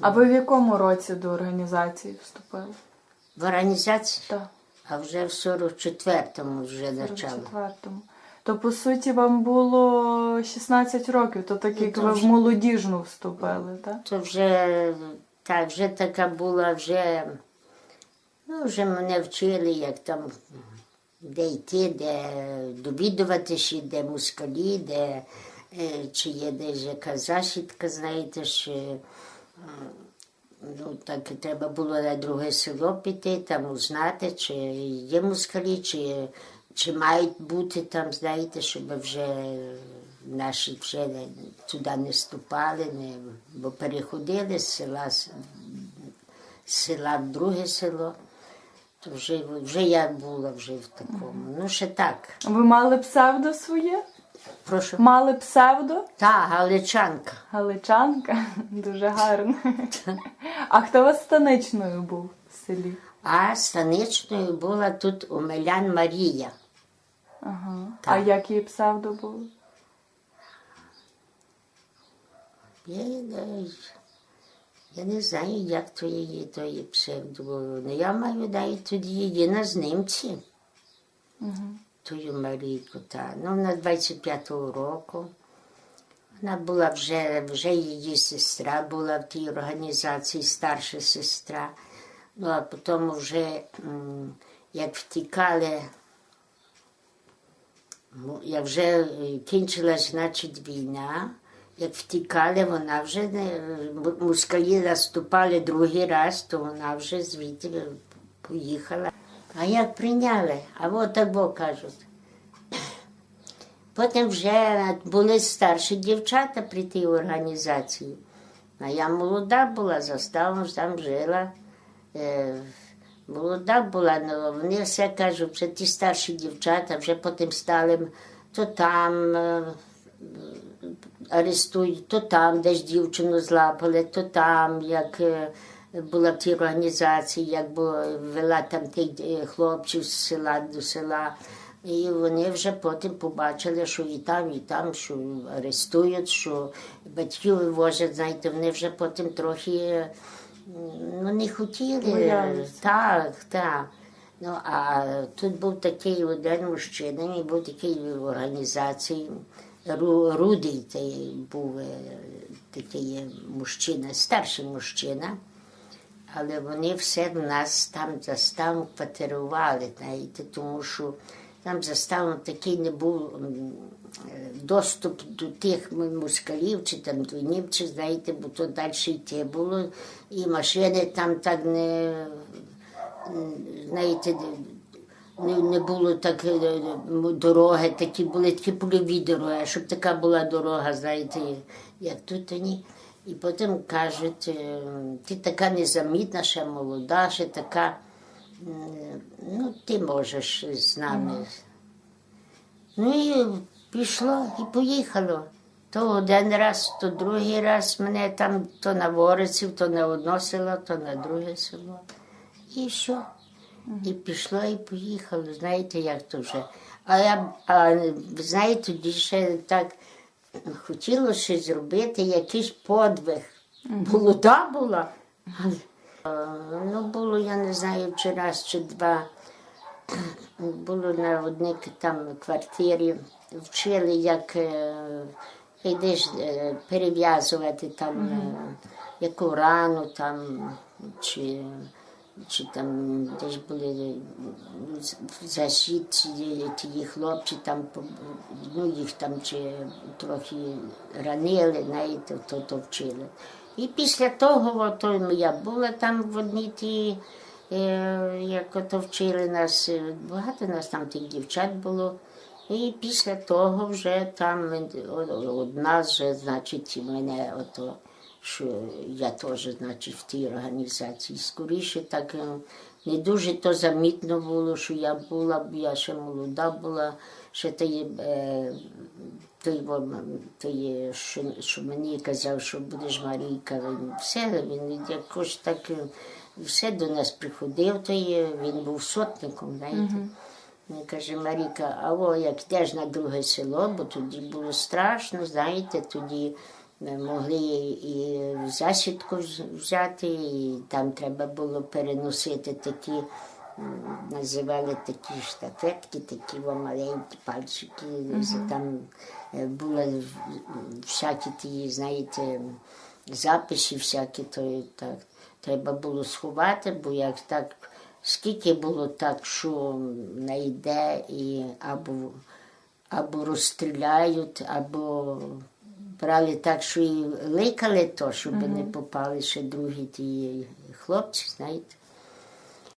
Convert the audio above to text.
А ви в якому році до організації вступили? В організації, Так, а вже в 44-му вже в 44-му. То по суті вам було 16 років, то так Ну, як то ви в молодіжну вступили, так? То вже, так, вже така була, вже, ну, вже мене вчили, як там, де йти, де довідуватися, де москалі, де, е, чи є десь яка засідка, знаєте, що, ну, так і треба було на друге село піти, там узнати, чи є москалі, чи, чи мають бути там, знаєте, щоб вже наші вже не- туди не ступали, не, бо переходили з села, з села в друге село. То вже, вже я була вже в такому. Ну, ще так. Ви мали псевдо своє? Прошу. Мали псевдо? Та, галичанка. Галичанка, дуже гарно. А хто у вас станичною був в селі? А станичною була тут Омелян Марія. Ага. А як її псевдо було? Я, я, я не знаю, як то її, то її псевдо було. Ну, я маю навіть тоді її на знімці. Тую Марійку, та. Ну, вона 25-го року. Вона була вже, вже її сестра була в тій організації, старша сестра. Ну, а потім вже, як втікали, як вже е, кінчилась, значить, війна, як втікали, вона вже не м- москалі наступали другий раз, то вона вже звідти поїхала. А як прийняли? А от так бо кажуть. Потім вже були старші дівчата при тій організації. А я молода була, заставом там жила. Е, молода була, але вони все кажуть, що ті старші дівчата вже потім стали то там е, арестують, то там десь дівчину злапали, то там, як е, була в тій організації, як вела там тих е, хлопців з села до села. І вони вже потім побачили, що і там, і там, що арестують, що батьків вивозять, знаєте, вони вже потім трохи е, ну, не хотіли. Боялися. Так, так. Ну, а тут був такий один мужчина, він був такий в організації. Рудий був е, такий мужчина, старший мужчина. Але вони все в нас там заставом квартирували, знаєте, тому що там заставом такий не був е, доступ до тих москалів чи там до німців, знаєте, бо то далі йти було. І машини там так не, знаєте, не, не було так е, дороги, такі були такі польові дороги, щоб така була дорога, знаєте, як тут то ні. І потім кажуть, е, ти така незамітна, ще молода, ще така, ну, ти можеш з нами. Ну і пішло і поїхало. То один раз, то другий раз мене там то на Вориців, то на одне село, то на друге село. І що? І пішло, і поїхало. Знаєте, як то вже. А я, а, знаєте, тоді ще так хотілося зробити, якийсь подвиг. Молода була. Ну, було, я не знаю, чи раз, чи два. Було на одній там квартирі, вчили, як е, йдеш е, перев'язувати там е, яку рану там, чи, чи там десь були зашиті ті хлопці, там, ну, їх там чи трохи ранили, знаєте, то, то вчили. І після того, ото я була там в одній тій Е, як ото вчили нас, е, багато нас там тих дівчат було. І після того вже там е, одна вже, значить, мене ото, що я теж, значить, в тій організації. Скоріше так е, не дуже то замітно було, що я була, я ще молода була, ще той, е, той, той що, що мені казав, що будеш Марійка, він все, він якось так. е, все до нас приходив, то є, він був сотником, знаєте. Він каже, Маріка, а о, як йдеш на друге село, бо тоді було страшно, знаєте, тоді могли і засідку взяти, і там треба було переносити такі, називали такі штафетки, такі маленькі пальчики. Там е, були всякі ті, знаєте, записи всякі, то так. Треба було сховати, бо як так, скільки було так, що найде і або або розстріляють, або брали так, що і ликали то, щоб не попали ще другі ті хлопці, знаєте.